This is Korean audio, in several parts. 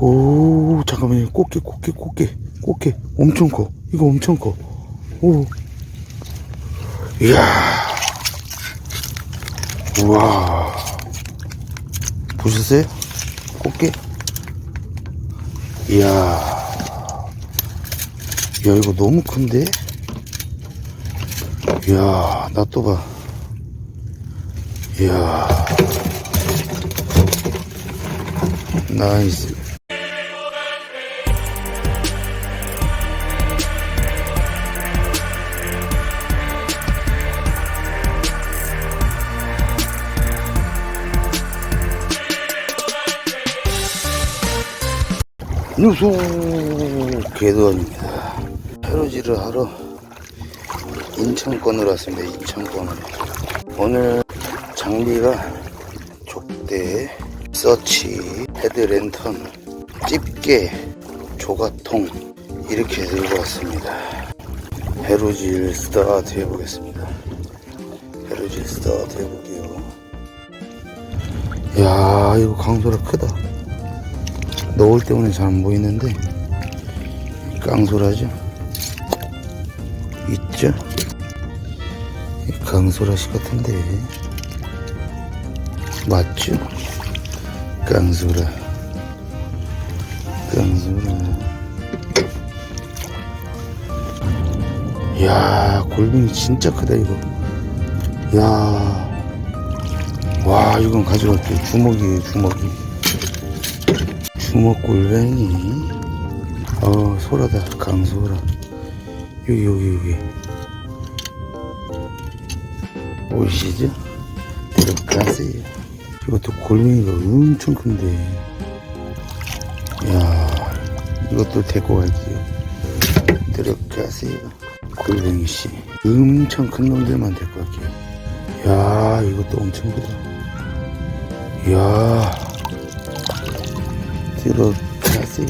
오, 잠깐만요. 꽃게, 꽃게, 꽃게, 꽃게. 엄청 커. 이거 엄청 커. 오. 이야. 우와. 보셨어요? 꽃게? 이야. 야, 이거 너무 큰데? 이야, 나 또 봐. 이야. 나이스. 누수 궤도입니다. 페로지를 하러 인천권으로 왔습니다. 인천권으로. 오늘 장비가 족대, 서치, 헤드랜턴, 집게, 조가통 이렇게 들고 왔습니다. 페로지를 스타트 해보겠습니다. 페로지 스타트 해볼게요. 야 이거 강소라 크다. 노을 때문에 잘 안 보이는데 깡소라죠? 있죠? 이 강소라씨 같은데. 맞죠? 깡소라. 깡소라. 야 골뱅이 진짜 크다 이거. 야와 이건 가져갈게 주먹이에요 주먹이 주먹골뱅이. 어 소라다 강소라. 여기 여기 여기. 보이시죠? 들어가세요. 이것도 골뱅이가 엄청 큰데. 야 이것도 데리고 갈게요. 들어가세요. 골뱅이씨. 엄청 큰 놈들만 데리고 갈게요. 야 이것도 엄청 크다. 야 들어가세요.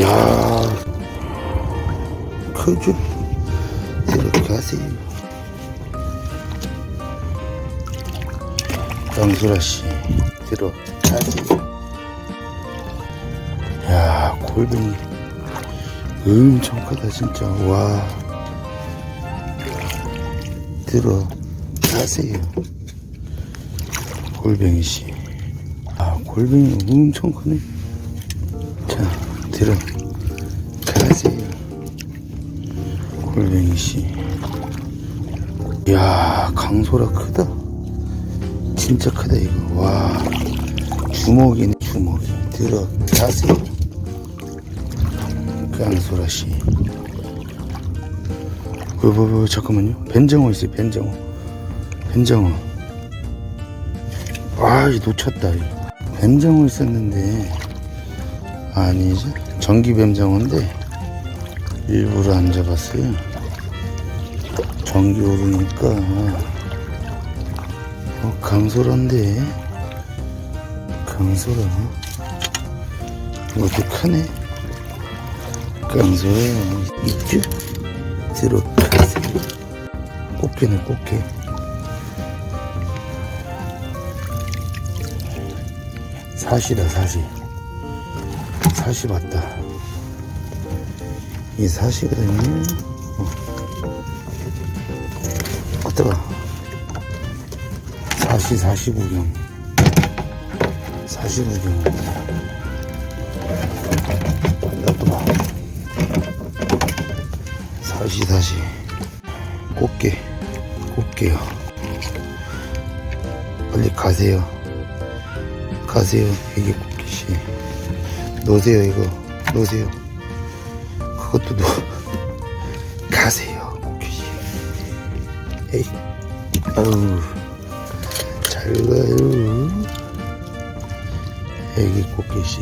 야, 크죠? 들어가세요. 강수라씨, 들어가세요. 야, 골뱅이. 엄청 크다, 진짜. 와. 들어가세요. 골뱅이씨. 아, 골뱅이 엄청 크네. 자, 들어. 가세요. 골뱅이 씨. 야, 강소라 크다. 진짜 크다, 이거. 와. 주먹이네, 주먹이. 들어. 가세요. 강소라 씨. 뭐, 잠깐만요. 벤정어 있어요, 벤정어. 벤정어. 아, 이 놓쳤다. 이. 뱀장어 있었는데 아니지 전기 뱀장어인데 일부러 안 잡았어요. 전기 오르니까 어, 강소라인데 강소라 이것도 크네. 강소라 있죠? 들어가세요. 꽃게네 꽃게. 사시다 사시 사시 맞다. 이 사시거든요 어. 어떠가 사시 사시 구경. 사시 구경. 봐. 사시 사시 꽃게 꽃게요. 빨리 가세요 가세요 이게 꽃게씨 놓으세요 이거. 놓으세요. 그것도 놓 가세요 꽃게씨 에이. 아우 잘 가요. 애기 꽃게씨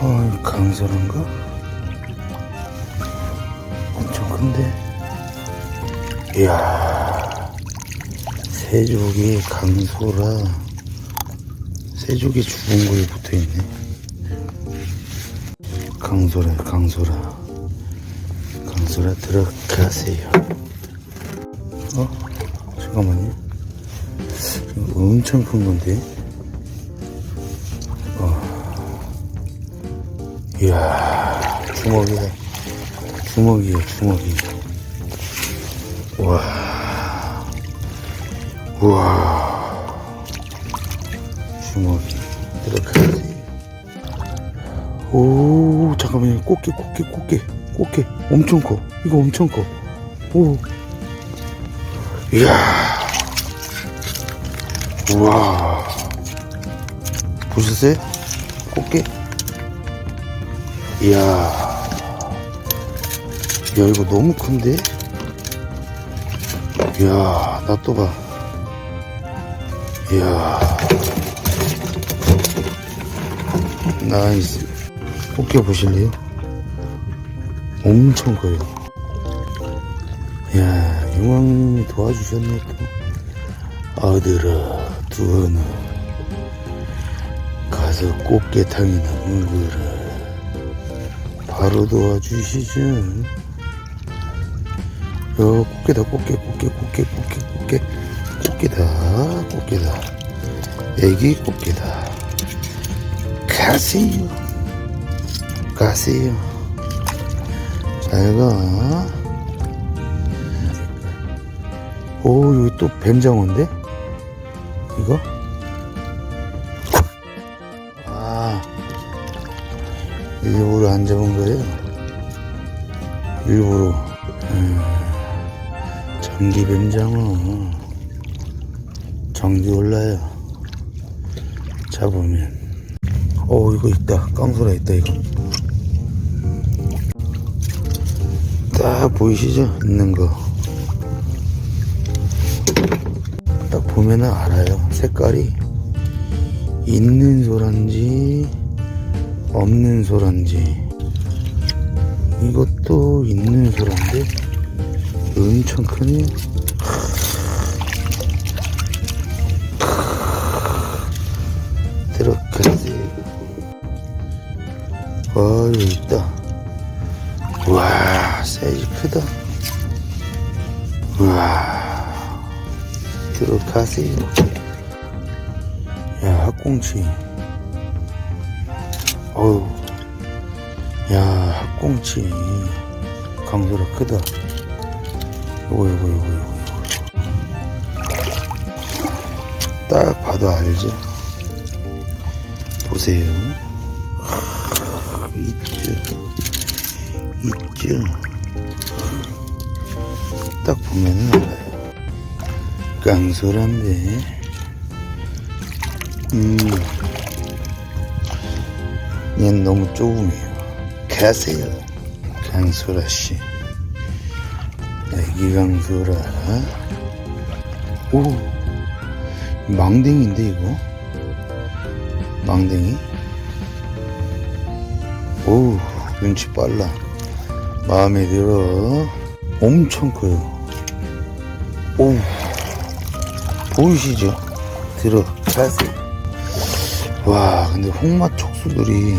어 강설한가? 엄청 큰데? 이야. 새조기 강소라 새조개 죽은 거에 붙어 있네. 강소라, 강소라, 강소라 들어가세요. 어? 잠깐만요. 엄청 큰 건데. 어. 이야, 주먹이야. 주먹이야, 주먹이. 와. 우와. 우와. 먹이. 이렇게. 오, 잠깐만요. 꽃게, 꽃게, 꽃게, 꽃게. 엄청 커. 이거 엄청 커. 오. 이야. 우와. 보셨어요? 꽃게? 이야. 야, 이거 너무 큰데? 이야, 나 또 봐. 이야. 나이스. 꽃게 보실래요? 엄청 커요. 이야, 용왕님이 도와주셨네, 또. 아들아, 두어너. 가서 꽃게탕이나 먹으라. 바로 도와주시죠. 야, 꽃게다, 꽃게, 꽃게, 꽃게, 꽃게, 꽃게. 꽃게다, 꽃게다. 애기 꽃게다. 가세요. 가세요. 잘 가. 오, 여기 또 뱀장어인데? 이거? 아, 일부러 안 잡은 거예요? 일부러. 음, 전기 뱀장어. 전기 올라요. 잡으면. 어, 이거 있다. 깡소라 있다, 이거. 딱 보이시죠? 있는 거. 딱 보면은 알아요. 색깔이. 있는 소란지, 없는 소란지. 이것도 있는 소란데, 엄청 크네. 와, 여기 있다. 와, 사이즈 크다. 와, 들어가세요. 야, 학꽁치. 어우, 야, 학꽁치. 강도라 크다. 요거, 요거, 요거, 요거. 딱 봐도 알죠? 보세요. 하, 있죠. 있죠. 딱 보면은 알아요. 깡소란데. 음. 얘는 너무 조금이에요. 가세요. 강소라 씨. 애기 강소라. 오. 망댕인데 이거? 망댕이? 오, 눈치 빨라. 마음에 들어. 엄청 커요. 오, 보이시죠? 들어가세요. 와, 근데 홍마 촉수들이,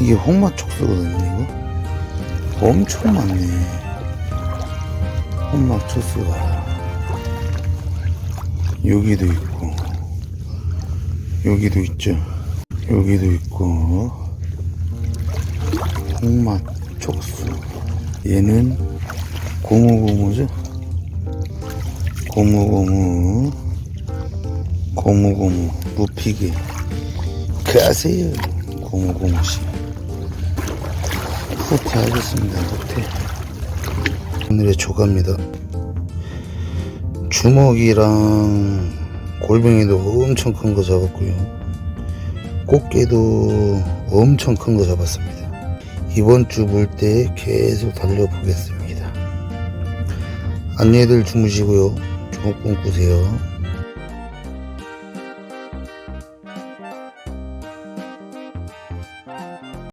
이게 홍마 촉수거든요, 이거? 엄청 많네. 홍마 촉수가. 여기도 있고, 여기도 있죠. 여기도 있고, 홍맛 촉수. 얘는 고무고무죠? 고무고무, 고무고무, 무피게. 가세요, 고무고무씨. 후퇴 하겠습니다, 후퇴. 오늘의 조가입니다. 주먹이랑 골뱅이도 엄청 큰 거 잡았고요. 꽃게도 엄청 큰 거 잡았습니다. 이번 주 물때 계속 달려보겠습니다. 안녕히들 주무시고요. 좋은 꿈 꾸세요.